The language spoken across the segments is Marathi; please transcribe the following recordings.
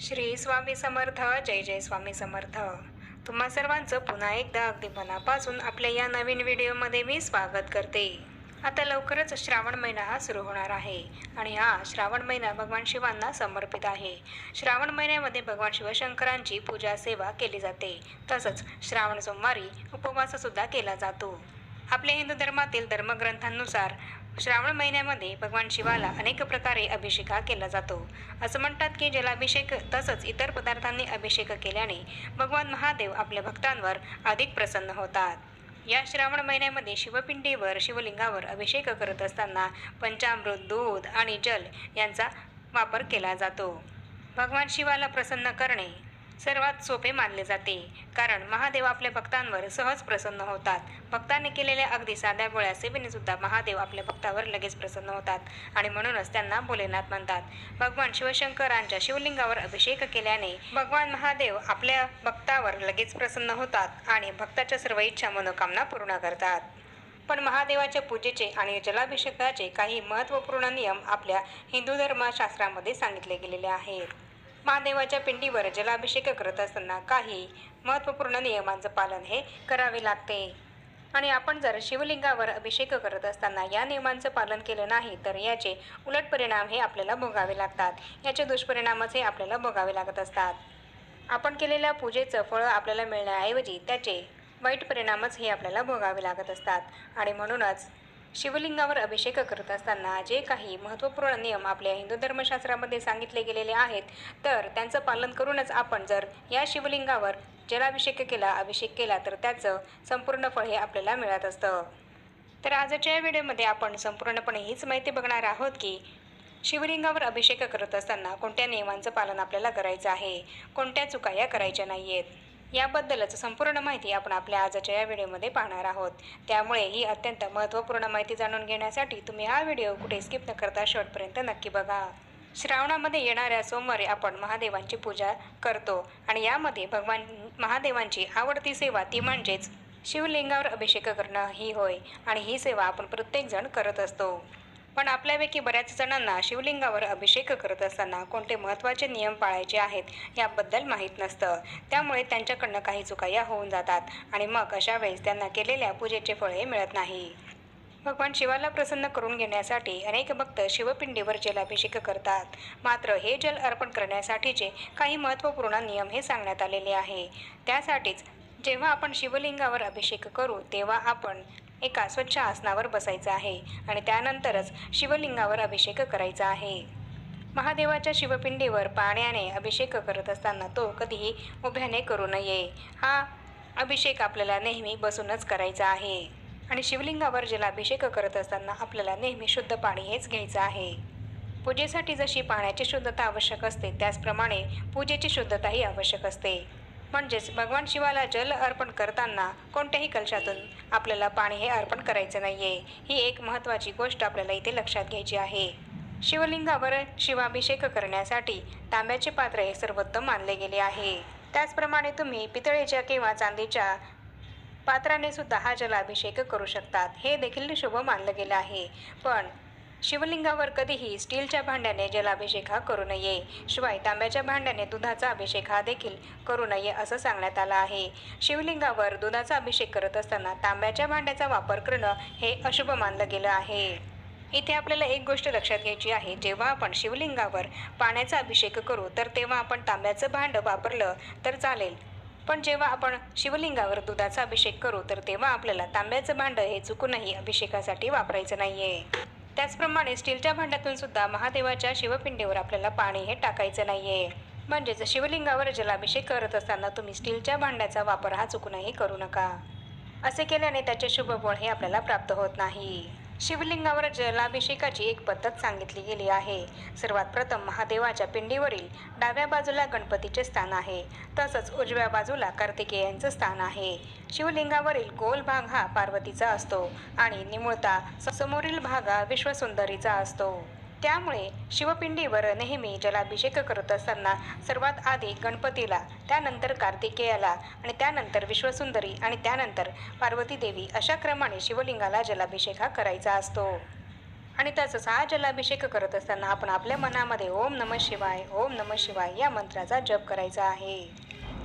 श्री स्वामी समर्थ जय जय स्वामी समर्थ. तुम्हा सर्वांचं पुन्हा एकदा अगदी मनापासून आपल्या या नवीन व्हिडिओमध्ये मी स्वागत करते. आता लवकरच श्रावण महिना हा सुरू होणार आहे आणि हा श्रावण महिना भगवान शिवांना समर्पित आहे. श्रावण महिन्यामध्ये भगवान शिवशंकरांची पूजा सेवा केली जाते. तसंच श्रावण सोमवारी उपवाससुद्धा केला जातो. आपल्या हिंदू धर्मातील धर्मग्रंथांनुसार श्रावण महिन्यामध्ये भगवान शिवाला अनेक प्रकारे अभिषेक केला जातो. असं म्हणतात की जलाभिषेक तसंच इतर पदार्थांनी अभिषेक केल्याने भगवान महादेव आपल्या भक्तांवर अधिक प्रसन्न होतात. या श्रावण महिन्यामध्ये शिवपिंडीवर शिवलिंगावर अभिषेक करत असताना पंचामृत दूध आणि जल यांचा वापर केला जातो. भगवान शिवाला प्रसन्न करणे सर्वात सोपे मानले जाते. कारण महादेव आपल्या भक्तांवर सहज प्रसन्न होतात. भक्तांनी केलेल्या अगदी साध्या गोळ्या सेवेने सुद्धा महादेव आपल्या भक्तावर लगेच प्रसन्न होतात आणि म्हणूनच त्यांना भोलेनाथ म्हणतात. भगवान शिवशंकरांच्या शिवलिंगावर अभिषेक केल्याने भगवान महादेव आपल्या भक्तावर लगेच प्रसन्न होतात आणि भक्ताच्या सर्व इच्छा मनोकामना पूर्ण करतात. पण महादेवाच्या पूजेचे आणि जलाभिषेकाचे काही महत्त्वपूर्ण नियम आपल्या हिंदू धर्मशास्त्रामध्ये सांगितले गेलेले आहेत. महादेवाच्या पिंडीवर जलाभिषेक करत असताना काही महत्त्वपूर्ण नियमांचं पालन हे करावे लागते. आणि आपण जर शिवलिंगावर अभिषेक करत असताना या नियमांचं पालन केलं नाही तर याचे उलट परिणाम हे आपल्याला भोगावे लागतात. याचे दुष्परिणामच हे आपल्याला भोगावे लागत असतात. आपण केलेल्या पूजेचं फळ आपल्याला मिळण्याऐवजी त्याचे वाईट परिणामच हे आपल्याला भोगावे लागत असतात. आणि म्हणूनच शिवलिंगावर अभिषेक करत असताना जे काही महत्त्वपूर्ण नियम आपल्या हिंदू धर्मशास्त्रामध्ये सांगितले गेलेले आहेत तर त्यांचं पालन करूनच आपण जर या शिवलिंगावर जलाभिषेक केला अभिषेक केला तर त्याचं संपूर्ण फळ हे आपल्याला मिळत असतं. तर आजच्या या व्हिडिओमध्ये आपण संपूर्णपणे हीच माहिती बघणार आहोत की शिवलिंगावर अभिषेक करत असताना कोणत्या नियमांचं पालन आपल्याला करायचं आहे? कोणत्या चुका या करायच्या नाही आहेत याबद्दलच संपूर्ण माहिती आपण आपल्या आजच्या या व्हिडिओमध्ये पाहणार आहोत. त्यामुळे ही अत्यंत महत्त्वपूर्ण माहिती जाणून घेण्यासाठी तुम्ही हा व्हिडिओ कुठे स्किप न करता शेवटपर्यंत नक्की बघा. श्रावणामध्ये येणाऱ्या सोमवारी आपण महादेवांची पूजा करतो आणि यामध्ये भगवान महादेवांची आवडती सेवा ती म्हणजेच शिवलिंगावर अभिषेक करणं ही होय आणि ही सेवा आपण प्रत्येकजण करत असतो. पण आपल्यापैकी बऱ्याच जणांना शिवलिंगावर अभिषेक करत असताना कोणते महत्त्वाचे नियम पाळायचे आहेत याबद्दल माहीत नसतं. त्यामुळे त्यांच्याकडनं काही चुकाया होऊन जातात आणि मग अशा वेळेस त्यांना केलेल्या पूजेचे फळ हे मिळत नाही. भगवान शिवाला प्रसन्न करून घेण्यासाठी अनेक भक्त शिवपिंडीवर जलाभिषेक करतात. मात्र हे जल अर्पण करण्यासाठीचे काही महत्त्वपूर्ण नियम हे सांगण्यात आलेले आहे. त्यासाठीच जेव्हा आपण शिवलिंगावर अभिषेक करू तेव्हा आपण एका स्वच्छ आसनावर बसायचं आहे आणि त्यानंतरच शिवलिंगावर अभिषेक करायचा आहे. महादेवाच्या शिवपिंडीवर पाण्याने अभिषेक करत असताना तो कधीही उभ्याने करू नये. हा अभिषेक आपल्याला नेहमी बसूनच करायचा आहे. आणि शिवलिंगावर जलाभिषेक करत असताना आपल्याला नेहमी शुद्ध पाणी हेच घ्यायचं आहे. पूजेसाठी जशी पाण्याची शुद्धता आवश्यक असते त्याचप्रमाणे पूजेची शुद्धताही आवश्यक असते. म्हणजेच भगवान शिवाला जल अर्पण करताना कोणत्याही कलशातून आपल्याला पाणी हे अर्पण करायचं नाही आहे ही एक महत्त्वाची गोष्ट आपल्याला इथे लक्षात घ्यायची आहे. शिवलिंगावर शिवाभिषेक करण्यासाठी तांब्याचे पात्र हे सर्वोत्तम मानले गेले आहे. त्याचप्रमाणे तुम्ही पितळेच्या किंवा चांदीच्या पात्राने सुद्धा हा जलाभिषेक करू शकतात. हे देखील शुभ मानलं गेलं आहे. पण शिवलिंगावर कधीही स्टीलच्या भांड्याने जलाभिषेक हा करू नये. शिवाय तांब्याच्या भांड्याने दुधाचा अभिषेक हा देखील करू नये असं सांगण्यात आलं आहे. शिवलिंगावर दुधाचा अभिषेक करत असताना तांब्याच्या भांड्याचा वापर करणं हे अशुभ मानलं गेलं आहे. इथे आपल्याला एक गोष्ट लक्षात घ्यायची आहे. जेव्हा आपण शिवलिंगावर पाण्याचा अभिषेक करू तर तेव्हा आपण तांब्याचं भांडं वापरलं तर चालेल. पण जेव्हा आपण शिवलिंगावर दुधाचा अभिषेक करू तर तेव्हा आपल्याला तांब्याचं भांडं हे चुकूनही अभिषेकासाठी वापरायचं नाही आहे त्याचप्रमाणे स्टीलच्या भांड्यातून सुद्धा महादेवाच्या शिवपिंडीवर आपल्याला पाणी हे टाकायचं नाही आहे म्हणजेच शिवलिंगावर जलाभिषेक करत असताना तुम्ही स्टीलच्या भांड्याचा वापर हा चुकूनही करू नका. असे केल्याने त्याचे शुभ फळ हे आपल्याला प्राप्त होत नाही. शिवलिंगावर जलाभिषेकाची एक पद्धत सांगितली गेली आहे. सर्वात प्रथम महादेवाच्या पिंडीवरील डाव्या बाजूला गणपतीचे स्थान आहे. तसंच उजव्या बाजूला कार्तिकेयांचं स्थान आहे. शिवलिंगावरील गोल भाग हा पार्वतीचा असतो आणि निमुळता समोरील भाग हा विश्वसुंदरीचा असतो. त्यामुळे शिवपिंडीवर नेहमी जलाभिषेक करत असताना सर्वात आधी गणपतीला त्यानंतर कार्तिकेयाला आणि त्यानंतर विश्वसुंदरी आणि त्यानंतर पार्वती देवी अशा क्रमाने शिवलिंगाला जलाभिषेक हा करायचा असतो. आणि तसंच हा जलाभिषेक करत असताना आपण आपल्या मनामध्ये ओम नम शिवाय ओम नम शिवाय या मंत्राचा जप करायचा आहे.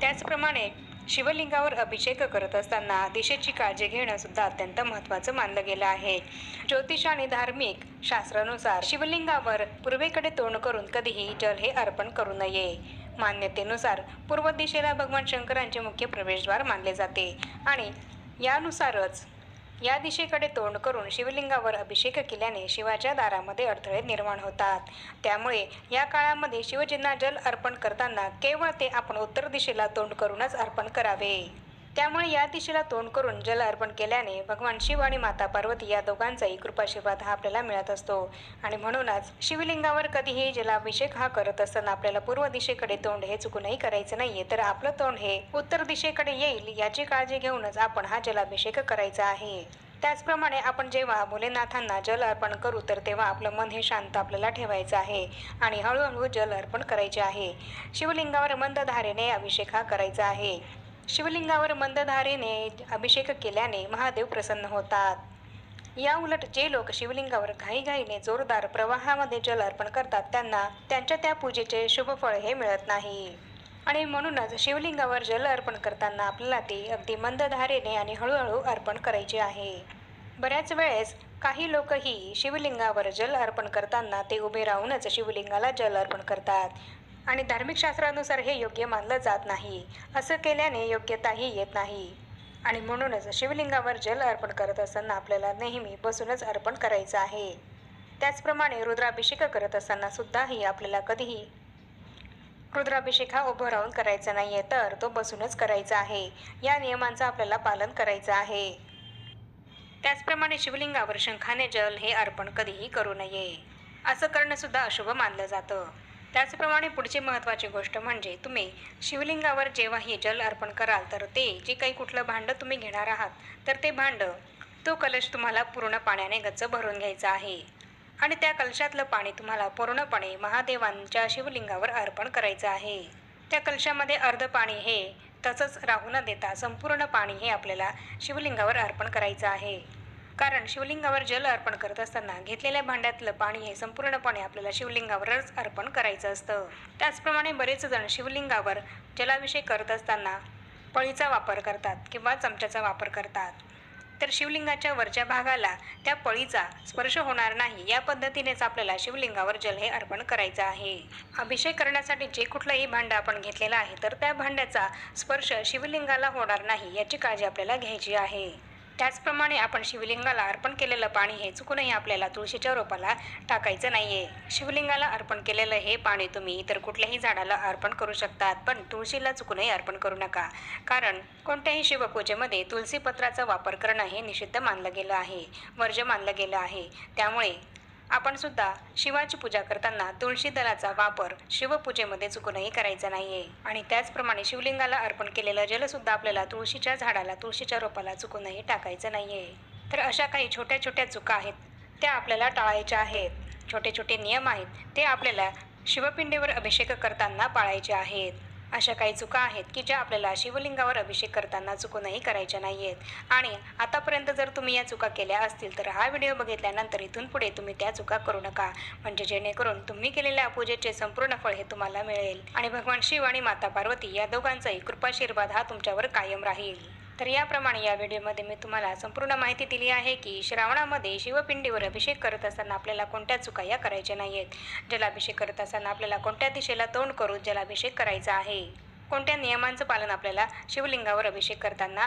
त्याचप्रमाणे शिवलिंगावर अभिषेक करत असताना दिशेची काळजी घेणं सुद्धा अत्यंत महत्त्वाचं मानलं गेलं आहे. ज्योतिष आणि धार्मिक शास्त्रानुसार शिवलिंगावर पूर्वेकडे तोंड करून कधीही जल हे अर्पण करू नये. मान्यतेनुसार पूर्व दिशेला भगवान शंकरांचे मुख्य प्रवेशद्वार मानले जाते आणि यानुसारच या दिशेकडे तोंड करून शिवलिंगावर अभिषेक केल्याने शिवाच्या दारामध्ये अडथळे निर्माण होतात. त्यामुळे या काळामध्ये शिवजींना जल अर्पण करताना केवळ ते आपण उत्तर दिशेला तोंड करूनच अर्पण करावे. त्यामुळे या दिशेला तोंड करून जल अर्पण केल्याने भगवान शिव आणि माता पार्वती या दोघांचाही कृपाशीर्वाद हा आपल्याला मिळत असतो. आणि म्हणूनच शिवलिंगावर कधीही जलाभिषेक हा करत असताना आपल्याला पूर्व दिशेकडे तोंड हे चुकूनही करायचं नाहीये. तर आपलं तोंड हे उत्तर दिशेकडे येईल याची काळजी घेऊनच आपण हा जलाभिषेक करायचा आहे. त्याचप्रमाणे आपण जेव्हा भोलेनाथांना जल अर्पण करू तर तेव्हा आपलं मन हे शांत आपल्याला ठेवायचं आहे आणि हळूहळू जल अर्पण करायचे आहे. शिवलिंगावर मंद धारेने अभिषेक हा करायचा आहे. शिवलिंगावर मंदधारेने अभिषेक केल्याने महादेव प्रसन्न होतात. या उलट जे लोक शिवलिंगावर घाईघाईने जोरदार प्रवाहामध्ये जल अर्पण करतात त्यांना त्यांच्या त्या पूजेचे शुभ फळ हे मिळत नाही. आणि म्हणूनच शिवलिंगावर जल अर्पण करताना आपल्याला ते अगदी मंदधारेने आणि हळूहळू अर्पण करायचे आहे. बऱ्याच वेळेस काही लोकही शिवलिंगावर जल अर्पण करताना ते उभे राहूनच शिवलिंगाला जल अर्पण करतात. आणि धार्मिक शास्त्रानुसार हे योग्य मानलं जात नाही. असं केल्याने योग्यताही येत नाही. आणि म्हणूनच शिवलिंगावर जल अर्पण करत असताना आपल्याला नेहमी बसूनच अर्पण करायचं आहे. त्याचप्रमाणे रुद्राभिषेक करत असताना सुद्धाही आपल्याला कधीही रुद्राभिषेक हा उभं राहून करायचा नाही आहे तर तो बसूनच करायचा आहे. या नियमांचं आपल्याला पालन करायचं आहे. त्याचप्रमाणे शिवलिंगावर शंखाने जल हे अर्पण कधीही करू नये. असं करणं सुद्धा अशुभ मानलं जातं. त्याचप्रमाणे पुढची महत्त्वाची गोष्ट म्हणजे तुम्ही शिवलिंगावर जेव्हाही जल अर्पण कराल तर ते जे काही कुठलं भांडं तुम्ही घेणार आहात तर ते भांडं तो कलश तुम्हाला पूर्ण पाण्याने गच्च भरून घ्यायचा आहे. आणि त्या कलशातलं पाणी तुम्हाला पूर्णपणे महादेवांच्या शिवलिंगावर अर्पण करायचं आहे. त्या कलशामध्ये अर्ध पाणी हे तसंच राहू न देता संपूर्ण पाणी हे आपल्याला शिवलिंगावर अर्पण करायचं आहे. कारण शिवलिंगावर जल अर्पण करत असताना घेतलेल्या भांड्यातलं पाणी हे संपूर्णपणे आपल्याला शिवलिंगावरच अर्पण करायचं असतं. त्याचप्रमाणे बरेच जण शिवलिंगावर जलाभिषेक करत असताना पळीचा वापर करतात किंवा चमच्याचा वापर करतात. तर शिवलिंगाच्या वरच्या भागाला त्या पळीचा स्पर्श होणार नाही या पद्धतीनेच आपल्याला शिवलिंगावर जल हे अर्पण करायचं आहे. अभिषेक करण्यासाठी जे कुठलंही भांडं आपण घेतलेलं आहे तर त्या भांड्याचा स्पर्श शिवलिंगाला होणार नाही याची काळजी आपल्याला घ्यायची आहे. त्याचप्रमाणे आपण शिवलिंगाला अर्पण केलेलं पाणी हे चुकूनही आपल्याला तुळशीच्या रोपाला टाकायचं नाही आहे शिवलिंगाला अर्पण केलेलं हे पाणी तुम्ही इतर कुठल्याही झाडाला अर्पण करू शकतात पण तुळशीला चुकूनही अर्पण करू नका. कारण कोणत्याही शिवपूजेमध्ये तुळशीपत्राचा वापर करणं हे निषिद्ध मानलं गेलं आहे वर्ज मानलं गेलं आहे. त्यामुळे आपण सुद्धा शिवाची पूजा करताना तुळशी दलाचा वापर शिवपूजेमध्ये चुकूनही करायचा नाहीये. आणि त्याचप्रमाणे शिवलिंगाला अर्पण केलेलं जल सुद्धा आपल्याला तुळशीच्या झाडाला तुळशीच्या रोपाला चुकूनही टाकायचं नाहीये. तर अशा काही छोट्या छोट्या चुका आहेत त्या आपल्याला टाळायच्या आहेत. छोटे छोटे नियम आहेत ते आपल्याला शिवपिंडीवर अभिषेक करताना पाळायचे आहेत. अशा काही चुका आहेत की ज्या आपल्याला शिवलिंगावर अभिषेक करताना चुकूनही करायच्या नाही आहेत आणि आतापर्यंत जर तुम्ही या चुका केल्या असतील तर हा व्हिडिओ बघितल्यानंतर इथून पुढे तुम्ही त्या चुका करू नका. म्हणजे जेणेकरून तुम्ही केलेल्या पूजेचे संपूर्ण फळ हे तुम्हाला मिळेल. आणि भगवान शिव आणि माता पार्वती या दोघांचाही कृपाशीर्वाद हा तुमच्यावर कायम राहील. तर याप्रमाणे या व्हिडिओमध्ये मी तुम्हाला संपूर्ण माहिती दिली आहे की श्रावणामध्ये शिवपिंडीवर अभिषेक करत असताना आपल्याला कोणत्या चुका या करायच्या नाही आहेत जलाभिषेक करत असताना आपल्याला कोणत्या दिशेला तोंड करून जलाभिषेक करायचा आहे? कोणत्या नियमांचं पालन आपल्याला शिवलिंगावर अभिषेक करताना